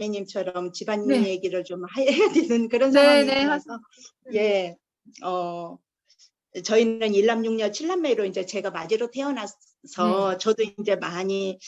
아내님처럼 집안 네. 얘기를 좀 해야 되는 그런 네, 상황이 네, 있어서 예, 어, 저희는 일남육녀 칠남매로 이제 제가 네. 태어나서 저도 이제 많이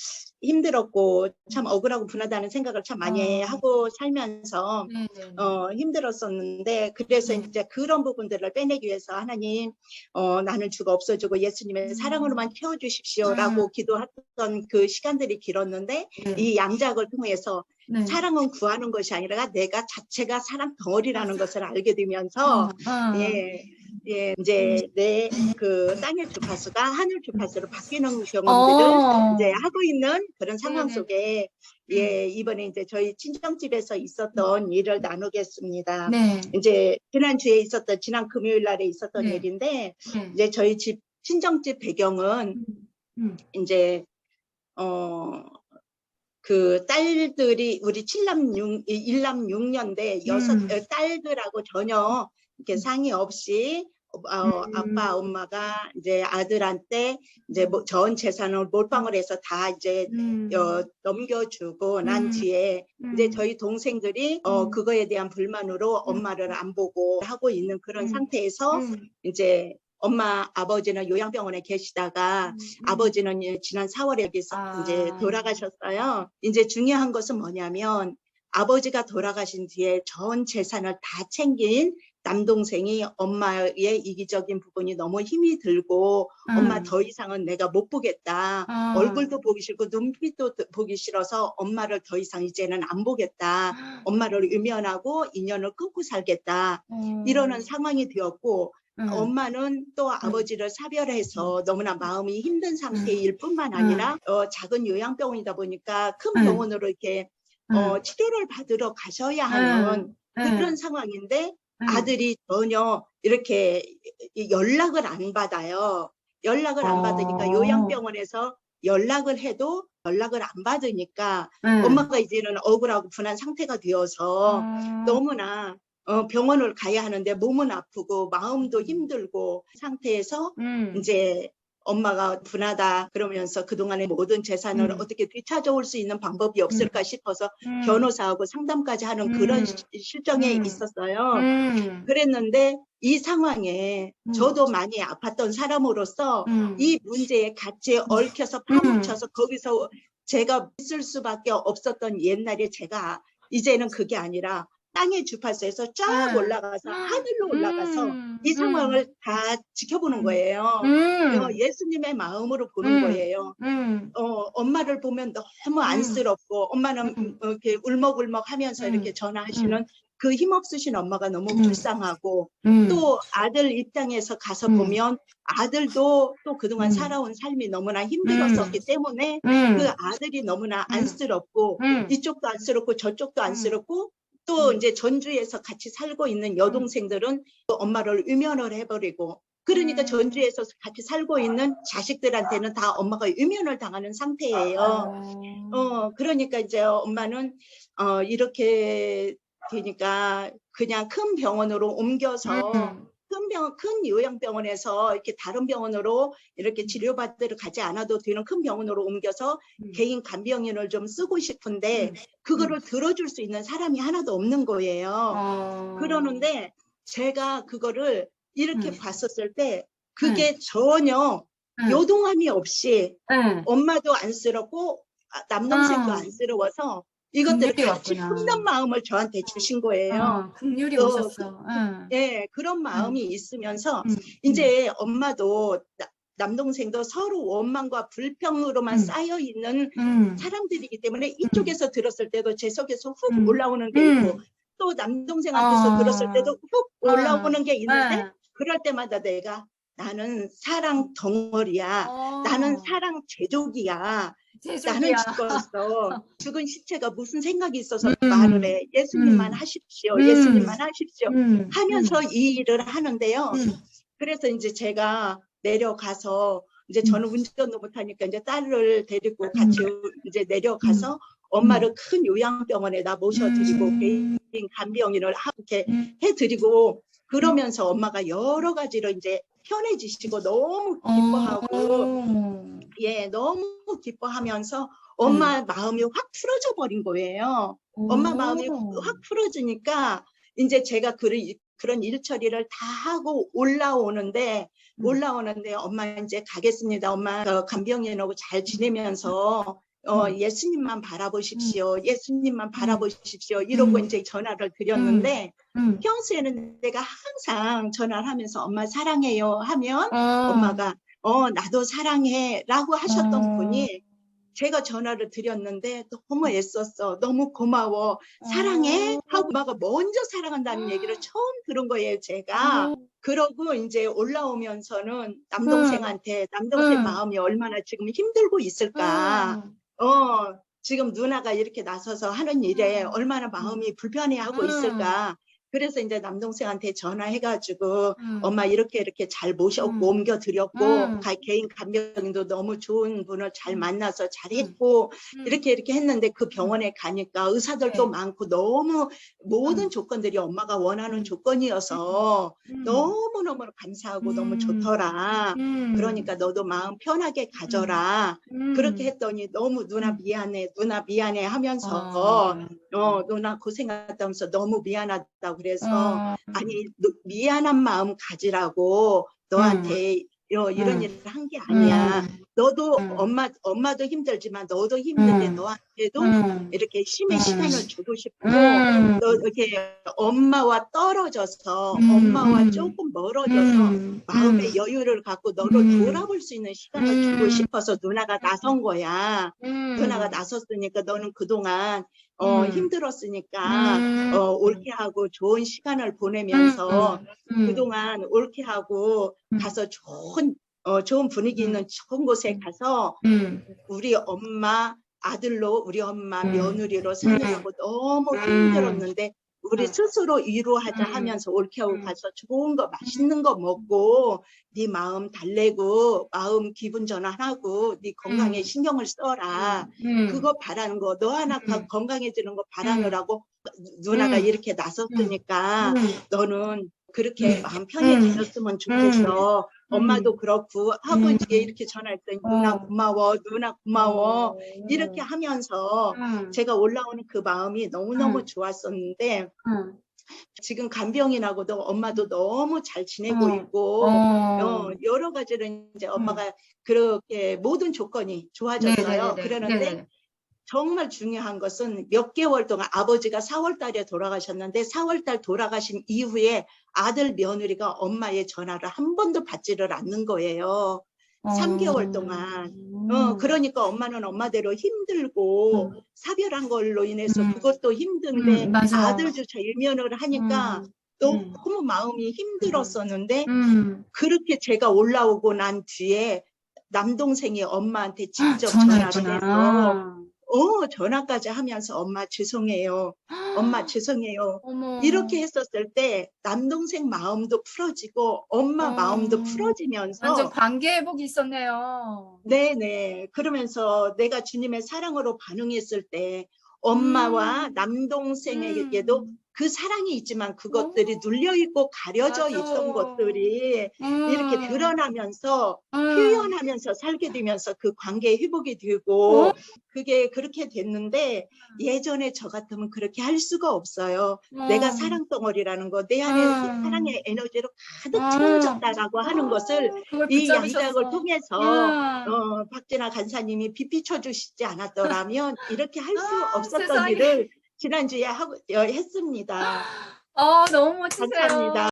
힘들었고 참 억울하고 분하다는 생각을 참 많이 어. 하고 살면서 네, 네. 어, 힘들었었는데 그래서 네. 이제 그런 부분들을 빼내기 위해서 하나님 어, 나는 주가 없어지고 예수님의 음. 사랑으로만 채워주십시오라고 기도했던 그 시간들이 길었는데 네. 이 양작을 통해서 네. 사랑은 구하는 것이 아니라 내가 자체가 사랑 덩어리라는 것을 알게 되면서 어, 어. 예, 예, 이제 내 그 땅의 주파수가 하늘 주파수로 바뀌는 경험들을 어. 이제 하고 있는 그런 상황. 속에 예, 이번에 이제 저희 친정집에서 있었던 일을 나누겠습니다. 네. 이제 지난 주에 있었던 지난 금요일 날에 있었던 네. 일인데 네. 이제 저희 집 친정집 배경은 음. 이제 어 그 딸들이 우리 칠남 육 일남 육년대 여섯 음. 어, 딸들하고 전혀 이렇게 상의 없이 어, 음. 아빠 엄마가 이제 아들한테 이제 뭐 전 재산을 몰빵을 해서 다 이제 음. 어, 넘겨주고 난 음. 뒤에 이제 음. 저희 동생들이 어 음. 그거에 대한 불만으로 엄마를 안 보고 하고 있는 그런 음. 상태에서 음. 이제 엄마 아버지는 요양병원에 계시다가 아버지는 이제 지난 4월에 여기서 아. 이제 돌아가셨어요. 이제 중요한 것은 뭐냐면 아버지가 돌아가신 뒤에 전 재산을 다 챙긴 남동생이 엄마의 이기적인 부분이 너무 힘이 들고 엄마 음. 더 이상은 내가 못 보겠다. 아. 얼굴도 보기 싫고 눈빛도 보기 싫어서 엄마를 더 이상 이제는 안 보겠다. 엄마를 외면하고 인연을 끊고 살겠다. 어. 이러는 상황이 되었고 음. 엄마는 또 아버지를 사별해서 너무나 마음이 힘든 상태일 뿐만 아니라 어, 작은 요양병원이다 보니까 큰 음. 병원으로 이렇게 어, 음. 치료를 받으러 가셔야 하는 음. 그런 상황인데 음. 아들이 전혀 이렇게 이- 연락을 안 받아요. 연락을 안 받으니까 어. 요양병원에서 연락을 해도 연락을 안 받으니까 음. 엄마가 이제는 억울하고 분한 상태가 되어서 음. 너무나 어, 병원을 가야 하는데 몸은 아프고 마음도 힘들고 상태에서 음. 이제 엄마가 분하다 그러면서 그동안의 모든 재산을 음. 어떻게 되찾아올 수 있는 방법이 없을까 싶어서 음. 변호사하고 상담까지 하는 음. 그런 시- 실정에 음. 있었어요. 음. 그랬는데 이 상황에 음. 저도 많이 아팠던 사람으로서 음. 이 문제에 같이 얽혀서 파묻혀서 거기서 제가 있을 수밖에 없었던 옛날에 제가 이제는 그게 아니라 땅의 주파수에서 쫙 음. 올라가서 하늘로 올라가서 음. 이 상황을 다 지켜보는 음. 거예요. 음. 어, 예수님의 마음으로 보는 음. 거예요. 음. 어, 엄마를 보면 너무 안쓰럽고 엄마는 음. 어, 이렇게 울먹울먹 하면서 음. 이렇게 전화하시는 그 힘없으신 엄마가 너무 음. 불쌍하고 음. 또 아들 입장에서 가서 음. 보면 아들도 또 그동안 음. 살아온 삶이 너무나 힘들었었기 때문에 음. 그 아들이 너무나 음. 안쓰럽고 음. 이쪽도 안쓰럽고 저쪽도 음. 안쓰럽고 또 음. 이제 전주에서 같이 살고 있는 여동생들은 또 엄마를 외면을 해버리고 그러니까 음. 전주에서 같이 살고 있는 자식들한테는 다 엄마가 외면을 당하는 상태예요. 어. 어, 그러니까 이제 엄마는 어, 이렇게 되니까 그냥 큰 병원으로 옮겨서 음. 큰 병원, 큰 요양병원에서 이렇게 다른 병원으로 이렇게 치료받으러 가지 않아도 되는 큰 병원으로 옮겨서 음. 개인 간병인을 좀 쓰고 싶은데 음. 그거를 들어줄 수 있는 사람이 하나도 없는 거예요. 어. 그러는데 제가 그거를 이렇게 음. 봤었을 때 그게 전혀 음. 요동함이 없이 음. 엄마도 안쓰럽고 아, 남동생도 아. 안쓰러워서 이것들을 같이. 품는 마음을 저한테 주신 거예요. 어, 긍휼이 또 오셨어. 응. 예, 그런 마음이 있으면서 음. 이제 엄마도 나- 남동생도 서로 원망과 불평으로만 음. 쌓여 있는 음. 사람들이기 때문에 이쪽에서 들었을 때도 제 속에서 훅 음. 올라오는 게 음. 있고 또 남동생한테서 아. 들었을 때도 훅 올라오는 게 있는데 응. 그럴 때마다 내가 나는 사랑 덩어리야. 어. 나는 사랑 제족이야. 나는 제족이야. 죽었어. 죽은 시체가 무슨 생각이 있어서 음. 말을 해. 예수님만 음. 하십시오. 음. 예수님만 하십시오. 음. 하면서 이 일을 하는데요. 음. 그래서 이제 제가 내려가서 이제 음. 저는 운전도 못하니까 이제 딸을 데리고 같이 이제 내려가서 엄마를 큰 요양병원에다 모셔드리고 음. 개인 간병인을 하- 이렇게 음. 해드리고 그러면서 엄마가 여러 가지로 이제 편해지시고 너무 기뻐하고 어. 예, 너무 기뻐하면서 엄마 마음이 확 풀어져 버린 거예요. 엄마 오. 마음이 확 풀어지니까 이제 제가 그런 그런 일 처리를 다 하고 올라오는데 음. 올라오는데 엄마 이제 가겠습니다. 엄마 어, 간병인하고 잘 지내면서 어, 음. 예수님만 바라보십시오. 예수님만 바라보십시오. 이러고 음. 이제 전화를 드렸는데 음. 평소에는 내가 항상 전화를 하면서 엄마 사랑해요 하면 어. 엄마가 어 나도 사랑해 라고 하셨던 어. 분이 제가 전화를 드렸는데 너무 애썼어. 너무 고마워. 사랑해? 어. 하고 엄마가 먼저 사랑한다는 얘기를 처음 들은 거예요, 제가. 어. 그러고 이제 올라오면서는 남동생한테 남동생 응. 마음이 얼마나 지금 힘들고 있을까. 음. 어, 지금 누나가 이렇게 나서서 하는 일에 음. 얼마나 마음이 불편해하고 음. 있을까. 그래서 이제 남동생한테 전화해가지고 음. 엄마 이렇게 이렇게 잘 모셨고 음. 옮겨드렸고 음. 가- 개인 간병인도 너무 좋은 분을 잘 음. 만나서 잘했고 음. 이렇게 이렇게 했는데 그 병원에 가니까 의사들도 네. 많고 너무 모든 음. 조건들이 엄마가 원하는 음. 조건이어서 음. 너무너무 감사하고 너무 음. 좋더라. 음. 그러니까 너도 마음 편하게 가져라. 음. 그렇게 했더니 너무 누나 음. 미안해, 누나 미안해 하면서 어. 어, 누나 고생했다면서 너무 미안하다고 그래서 어. 아니 너- 미안한 마음 가지라고 너한테 어, 이런 음. 일을 한 게 아니야. 음. 너도 음. 엄마 엄마도 힘들지만 너도 힘든데 음. 너한테 도 음. 이렇게 힘의 음. 시간을 주고 싶고 음. 너 이렇게 엄마와 떨어져서 음. 엄마와 음. 조금 멀어져서 음. 마음의 음. 여유를 갖고 너를 음. 돌아볼 수 있는 시간을 음. 주고 싶어서 누나가 나선 거야. 음. 누나가 나섰으니까 너는 그동안 어, 음. 힘들었으니까 음. 어, 옳게 하고 좋은 시간을 보내면서 음. 그동안 옳게 하고 음. 가서 좋은 어, 좋은 분위기 음. 있는 좋은 곳에 가서 음. 우리 엄마 아들로 우리 엄마 음. 며느리로 사느라고 너무 음. 힘들었는데 우리 음. 스스로 위로하자 음. 하면서 옳게 하고 음. 가서 좋은 거 맛있는 거 먹고 네 마음 달래고 마음 기분 전환하고 네 건강에 음. 신경을 써라 음. 그거 바라는 거 너 하나 가- 음. 건강해지는 거 바라느라고 누나가 음. 이렇게 나섰으니까 음. 너는 그렇게 음. 마음 편히 음. 다녔으면 좋겠어. 엄마도 그렇고 하고 음. 이제 이렇게 전화했더니 누나 어. 고마워, 누나 고마워. 음. 이렇게 하면서 음. 제가 올라오는 그 마음이 너무너무 음. 좋았었는데 음. 지금 간병인하고도 엄마도 너무 잘 지내고 어. 있고 어. 어, 여러 가지를 이제 엄마가 그렇게 모든 조건이 좋아졌어요. 네네네네. 그러는데 네네. 정말 중요한 것은 몇 개월 동안 아버지가 4월 달에 돌아가셨는데 4월 달 돌아가신 이후에 아들 며느리가 엄마의 전화를 한 번도 받지를 않는 거예요. 삼 개월 동안. 어, 그러니까 엄마는 엄마대로 힘들고 음. 사별한 걸로 인해서 음. 그것도 힘든데 음. 아들조차 일면을 하니까 음. 너무 마음이 힘들었었는데 음. 그렇게 제가 올라오고 난 뒤에 남동생이 엄마한테 직접 전화를 해서. 어, 전화까지 하면서 엄마 죄송해요. 엄마 죄송해요. 어머. 이렇게 했었을 때 남동생 마음도 풀어지고 엄마 어. 마음도 풀어지면서 완전 관계 회복이 있었네요. 네네. 그러면서 내가 주님의 사랑으로 반응했을 때 엄마와 음. 남동생에게도 음. 그 사랑이 있지만 그것들이 오. 눌려 있고 가려져 맞아. 있던 것들이 이렇게 음. 드러나면서 음. 표현하면서 살게 되면서 그 관계 회복이 되고 어? 그게 그렇게 됐는데 예전에 저 같으면 그렇게 할 수가 없어요. 어. 내가 사랑 덩어리라는 거, 내 안에 음. 사랑의 에너지로 가득 어. 채워졌다라고 하는 것을 이. 양작을 통해서 음. 어, 박진아 간사님이 비비춰 주시지 않았더라면 이렇게 할수 아, 없었던. 일을 지난주에 하고 어, 했습니다. 어, 너무 멋지세요. 감사합니다.